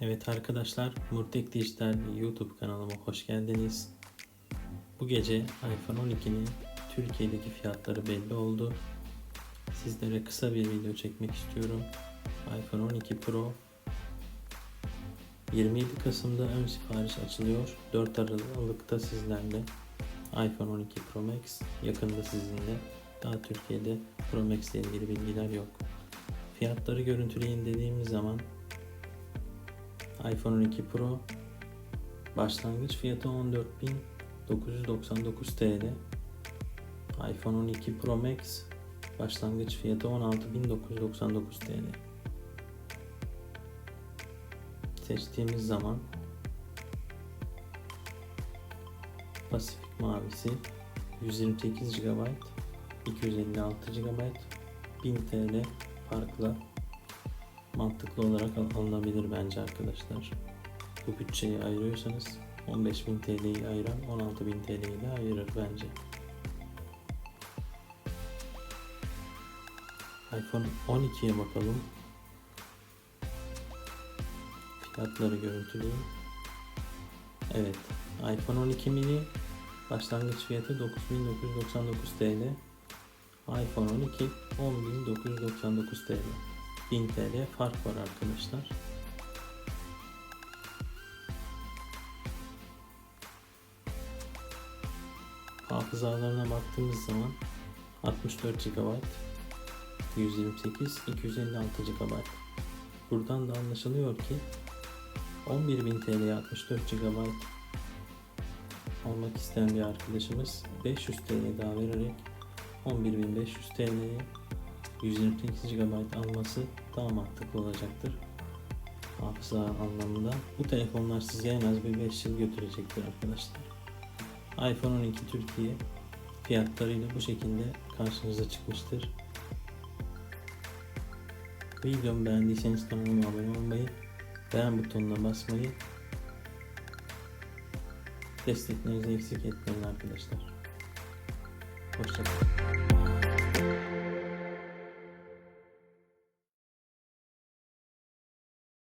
Evet arkadaşlar, Murtek Dijital YouTube kanalıma hoş geldiniz. Bu gece iPhone 12'nin Türkiye'deki fiyatları belli oldu. Sizlere kısa bir video çekmek istiyorum. iPhone 12 Pro 27 Kasım'da ön sipariş açılıyor. 4 Aralık'ta sizlerle iPhone 12 Pro Max yakında sizinle. Daha Türkiye'de Pro Max ile ilgili bilgiler yok. Fiyatları görüntüleyin dediğimiz zaman iPhone 12 Pro başlangıç fiyatı 14.999 TL. iPhone 12 Pro Max başlangıç fiyatı 16.999 TL. Seçtiğimiz zaman Pasifik mavisi 128 GB 256 GB 1000 TL farkla mantıklı olarak alınabilir bence arkadaşlar. Bu bütçeyi ayırıyorsanız 15.000 TL'yi ayıran 16.000 TL'yi de ayırır bence. iPhone 12'ye bakalım. Fiyatları görüntüleyeyim. Evet. iPhone 12 mini başlangıç fiyatı 9999 TL. iPhone 12 10999 TL. 1000 TL fark var arkadaşlar. Hafızalarına baktığımız zaman 64 GB, 128, 256 GB. Buradan da anlaşılıyor ki 11.000 TL'ye 64 GB almak isteyen bir arkadaşımız 500 TL daha vererek 11.500 TL'ye 128 GB alması daha mantıklı olacaktır. Hafıza anlamında. Bu telefonlar size en az bir 5 yıl götürecektir arkadaşlar. iPhone 12 Türkiye fiyatlarıyla bu şekilde karşınıza çıkmıştır. Videomu beğendiyseniz kanalıma abone olmayı, beğen butonuna basmayı, desteklerinizi eksik etmeyin arkadaşlar. Hoşçakalın.